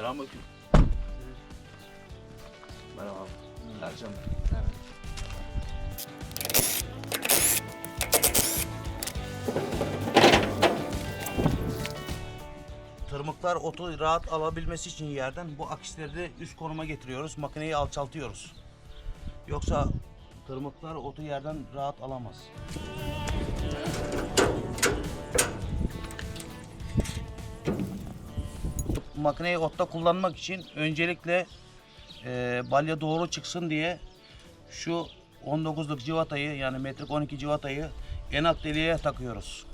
Selamünaleyküm. Merhaba. Ercan. Tırmıklar otu rahat alabilmesi için yerden bu akisleri de üst konuma getiriyoruz. Makineyi alçaltıyoruz. Yoksa tırmıklar otu yerden rahat alamaz. Makineyi otta kullanmak için öncelikle e, balya doğru çıksın diye şu 19'luk civatayı yani metrik 12 civatayı en alt deliğe takıyoruz.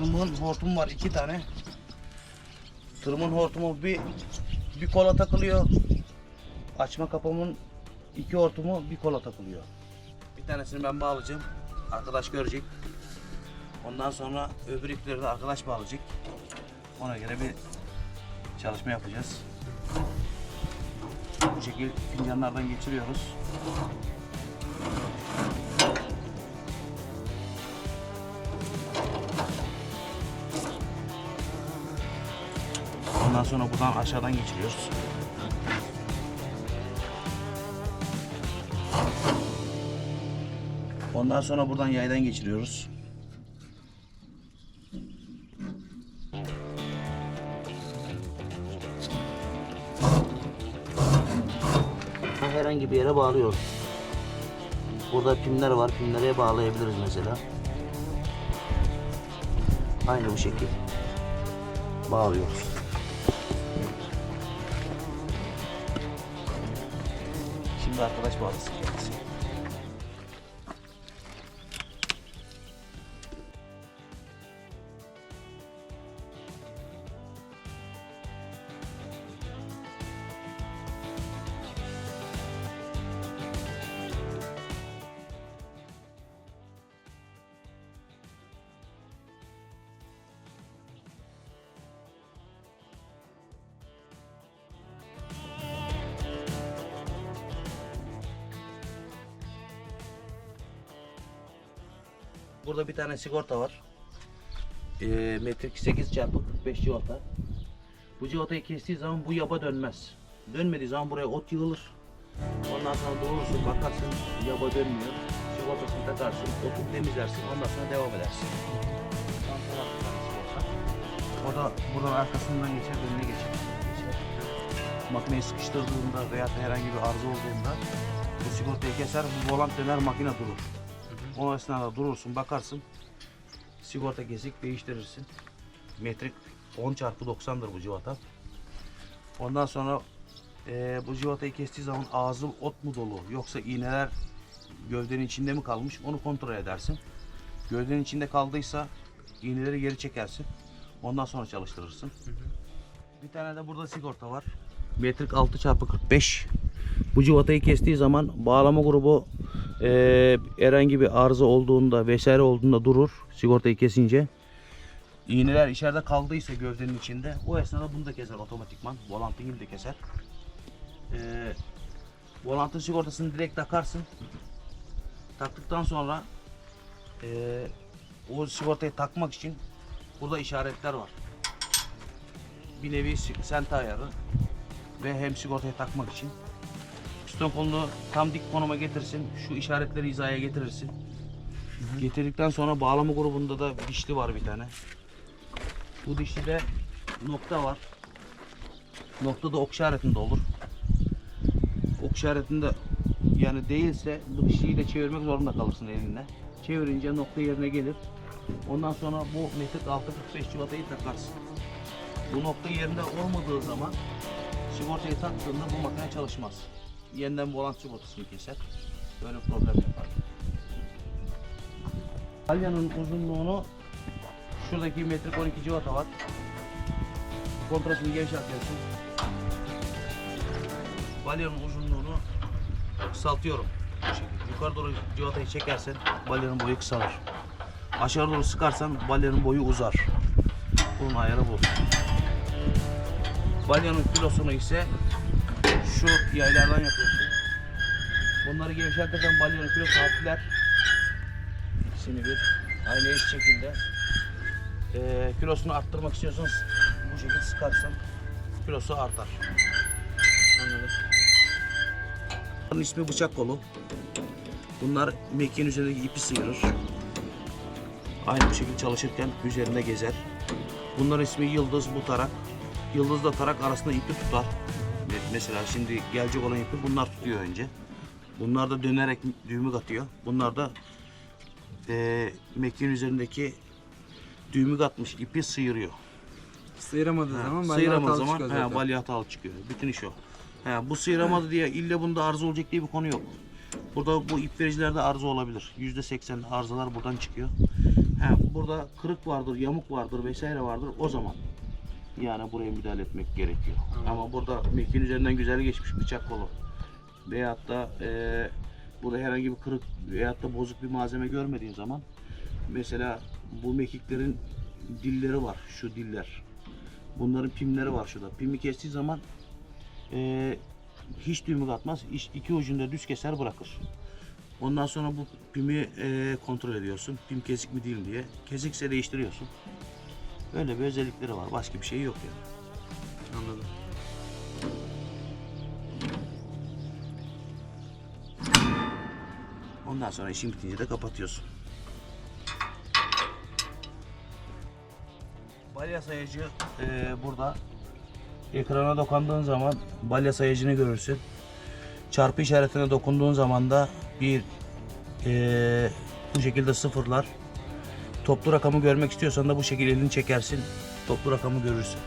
Tırmığın hortumu var iki tane. Tırmığın hortumu bir bir kola takılıyor. Açma kapamın iki hortumu bir kola takılıyor. Bir tanesini ben bağlayacağım. Arkadaş görecek. Ondan sonra öbür ipleri de arkadaş bağlayacak. Ona göre bir çalışma yapacağız. Bu şekil fincanlardan geçiriyoruz. Ondan sonra buradan aşağıdan geçiriyoruz. Ondan sonra buradan yaydan geçiriyoruz. Herhangi bir yere bağlıyoruz. Burada pimler var. Pimlere bağlayabiliriz mesela. Aynı bu şekil. Bağlıyoruz. Şimdi arkadaş bağlasın kendisi. Burada bir tane sigorta var. Ee, metrik 8 çarpı 45 civata. Bu civatayı kestiği zaman bu yaba dönmez. Dönmediği zaman buraya ot yığılır. Ondan sonra doğurursun bakarsın yaba dönmüyor. Sigortasını takarsın, otu temizlersin. Ondan sonra devam edersin. O da buradan arkasından geçer, önüne geçer. geçer. Makineyi sıkıştırdığında veya herhangi bir arıza olduğunda bu sigortayı keser, bu volant döner, makine durur. O esnada durursun, bakarsın. Sigorta kesik değiştirirsin. Metrik 10 çarpı 90'dır bu civata. Ondan sonra eee, bu civatayı kestiği zaman ağzı ot mu dolu yoksa iğneler gövdenin içinde mi kalmış onu kontrol edersin. Gövdenin içinde kaldıysa iğneleri geri çekersin. Ondan sonra çalıştırırsın. Bir tane de burada sigorta var. Metrik 6 çarpı 45. Bu civatayı kestiği zaman bağlama grubu eee, herhangi bir arıza olduğunda vesaire olduğunda durur sigortayı kesince. İğneler içeride kaldıysa gövdenin içinde o esnada bunu da keser otomatikman. Volantını da keser. Eee volantın sigortasını direkt takarsın. Taktıktan sonra eee, o sigortayı takmak için burada işaretler var. Bir nevi senta ayarı ve hem sigortayı takmak için piston kolunu tam dik konuma getirsin. Şu işaretleri hizaya getirirsin. Getirdikten sonra bağlama grubunda da dişli var bir tane. Bu dişlide nokta var. Nokta da ok işaretinde olur. Ok işaretinde yani değilse bu dişliyi de çevirmek zorunda kalırsın elinle. Çevirince nokta yerine gelir. Ondan sonra bu metrik 645 civatayı takarsın. Bu nokta yerinde olmadığı zaman sigortayı taktığında bu makine çalışmaz. Yeniden volant sigortasını keser. Böyle problem yapar. Balyanın uzunluğunu Şuradaki metrik 12 civata var. Kontratını gevşetiyorsun. Balyonun uzunluğunu kısaltıyorum. Yukarı doğru civatayı çekersen balyonun boyu kısalır. Aşağı doğru sıkarsan balyonun boyu uzar. Bunun ayarı bu. Balyonun kilosunu ise şu yaylardan yapıyorsun. Bunları gevşetirken balyonun kilosu hafifler. İkisini bir aynı eş şekilde eee kilosunu arttırmak istiyorsanız bu şekilde sıkarsan kilosu artar. Anladım. Bunun ismi bıçak kolu. Bunlar mekiğin üzerindeki ipi sıyırır. Aynı bu şekilde çalışırken üzerinde gezer. Bunların ismi yıldız, bu tarak. Yıldızla tarak arasında ipi tutar. Me- Mesela şimdi gelecek olan ipi bunlar tutuyor önce. Bunlar da dönerek düğümü katıyor. Bunlar da eee mekiğin üzerindeki düğümü katmış ipi sıyırıyor. Sıyıramadığı Ha, zaman sıyıramadığı zaman çıkıyor he, zaten. balya hatalı çıkıyor. Bütün iş o. He, bu sıyıramadı diye illa bunda arıza olacak diye bir konu yok. Burada bu ip vericilerde arıza olabilir. Yüzde seksen arızalar buradan çıkıyor. He, burada kırık vardır, yamuk vardır vesaire vardır. O zaman yani buraya müdahale etmek gerekiyor. Ama burada mekiğin üzerinden güzel geçmiş bıçak kolu. Veyahut da eee burada herhangi bir kırık veyahut da bozuk bir malzeme görmediğin zaman mesela bu mekiklerin dilleri var. Şu diller. Bunların pimleri var şurada. Pimi kestiği zaman eee, hiç düğümü katmaz. İş- iki ucunda düz keser bırakır. Ondan sonra bu pimi eee, kontrol ediyorsun. Pim kesik mi değil mi diye. Kesikse değiştiriyorsun. Öyle bir özellikleri var. Başka bir şey yok yani. Anladım. Ondan sonra işin bitince de kapatıyorsun. Balya sayacı eee, burada. Ekrana dokandığın zaman balya sayacını görürsün. Çarpı işaretine dokunduğun zaman da bir eee, bu şekilde sıfırlar. Toplu rakamı görmek istiyorsan da bu şekilde elini çekersin. Toplu rakamı görürsün.